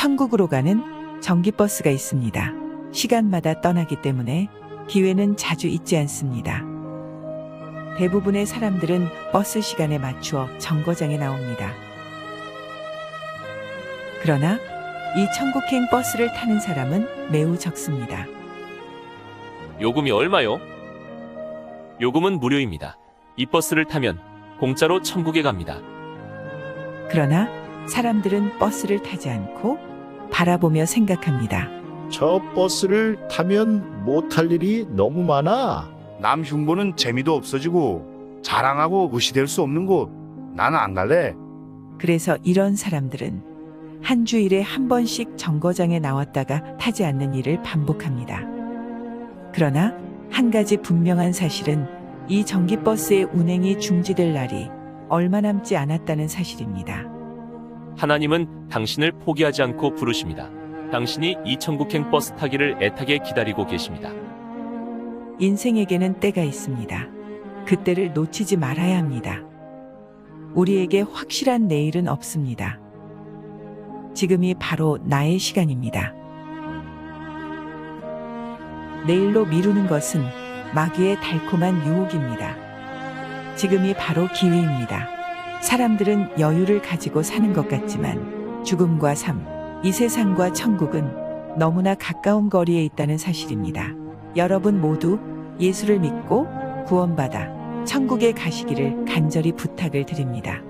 천국으로 가는 전기버스가 있습니다. 시간마다 떠나기 때문에 기회는 자주 있지 않습니다. 대부분의 사람들은 버스 시간에 맞추어 정거장에 나옵니다. 그러나 이 천국행 버스를 타는 사람은 매우 적습니다. 요금이 얼마요? 요금은 무료입니다. 이 버스를 타면 공짜로 천국에 갑니다. 그러나 사람들은 버스를 타지 않고 바라보며 생각합니다. 저 버스를 타면 못할 일이 너무 많아. 남 흉보는 재미도 없어지고 자랑하고 의시될 수 없는 곳. 나는 안 갈래. 그래서 이런 사람들은 한 주일에 한 번씩 정거장에 나왔다가 타지 않는 일을 반복합니다. 그러나 한 가지 분명한 사실은 이 전기버스의 운행이 중지될 날이 얼마 남지 않았다는 사실입니다. 하나님은 당신을 포기하지 않고 부르십니다. 당신이 이 천국행 버스 타기를 애타게 기다리고 계십니다. 인생에게는 때가 있습니다. 그때를 놓치지 말아야 합니다. 우리에게 확실한 내일은 없습니다. 지금이 바로 나의 시간입니다. 내일로 미루는 것은 마귀의 달콤한 유혹입니다. 지금이 바로 기회입니다. 사람들은 여유를 가지고 사는 것 같지만 죽음과 삶, 이 세상과 천국은 너무나 가까운 거리에 있다는 사실입니다. 여러분 모두 예수를 믿고 구원받아 천국에 가시기를 간절히 부탁을 드립니다.